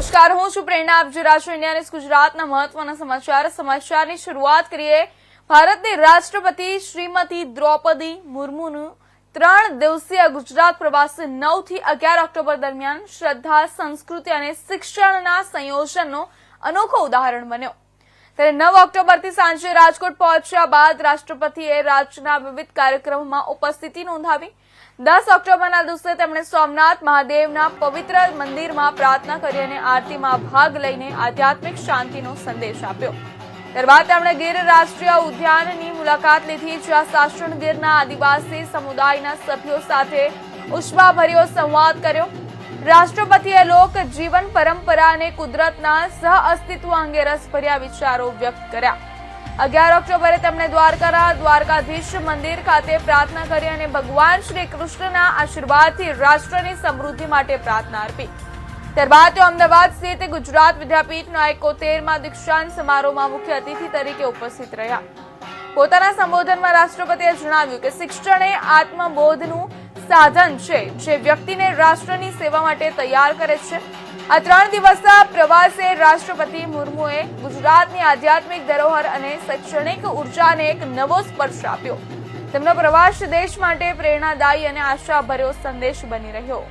નમસ્કાર, હું છું પ્રેરણા. આપ જોઈ રહ્યા ઇન્ડિયા ગુજરાતના મહત્વના સમાચાર. સમાચારની શરૂઆત કરીએ. ભારતની રાષ્ટ્રપતિ શ્રીમતી દ્રૌપદી મુર્મુનું ત્રણ દિવસીય ગુજરાત પ્રવાસ નવથી અગિયાર ઓક્ટોબર દરમિયાન શ્રદ્ધા, સંસ્કૃતિ અને શિક્ષણના સંયોજનનો અનોખો ઉદાહરણ બન્યો. ત્યારે નવ ઓક્ટોબરથી સાંજે રાજકોટ પહોંચ્યા બાદ રાષ્ટ્રપતિએ રાજ્યના વિવિધ કાર્યક્રમોમાં ઉપસ્થિતિ નોંધાવી. દસ ઓક્ટોબરના દિવસે તેમણે સોમનાથ મહાદેવના પવિત્ર મંદિરમાં પ્રાર્થના કરી અને આરતીમાં ભાગ લઈને આધ્યાત્મિક શાંતિનો સંદેશ આપ્યો. ત્યારબાદ તેમણે ગીર રાષ્ટ્રીય ઉદ્યાનની મુલાકાત લીધી, જ્યાં સાસણ ગીરના આદિવાસી સમુદાયના સભ્યો સાથે ઉષ્માભર્યો સંવાદ કર્યો. રાષ્ટ્રપતિએ લોક જીવન પરંપરા અને કુદરતના સહ અસ્તિત્વ અંગે રસભર્યા વિચારો વ્યક્ત કર્યા. અગિયાર ઓક્ટોબરે તેમણે દ્વારકાના દ્વારકાધીશ મંદિર ખાતે પ્રાર્થના કરી અને ભગવાન શ્રી કૃષ્ણના આશીર્વાદથી રાષ્ટ્રની સમૃદ્ધિ માટે પ્રાર્થના અર્પી. ત્યારબાદ તેઓ અમદાવાદ સ્થિત ગુજરાત વિદ્યાપીઠના એકોતેરમાં દીક્ષાંત સમારોહમાં મુખ્ય અતિથિ તરીકે ઉપસ્થિત રહ્યા. પોતાના સંબોધનમાં રાષ્ટ્રપતિએ જણાવ્યું કે શિક્ષણ આત્મબોધનું સાધન છે જે વ્યક્તિને રાષ્ટ્રની સેવા માટે તૈયાર કરે છે. આ ત્રણ દિવસના પ્રવાસે રાષ્ટ્રપતિ મુર્મુએ ગુજરાતની આધ્યાત્મિક ધરોહર અને શૈક્ષણિક ઉર્જાને એક નવો સ્પર્શ આપ્યો. તેમનો પ્રવાસ દેશ માટે પ્રેરણાદાયી અને આશાભર્યો સંદેશ બની રહ્યો.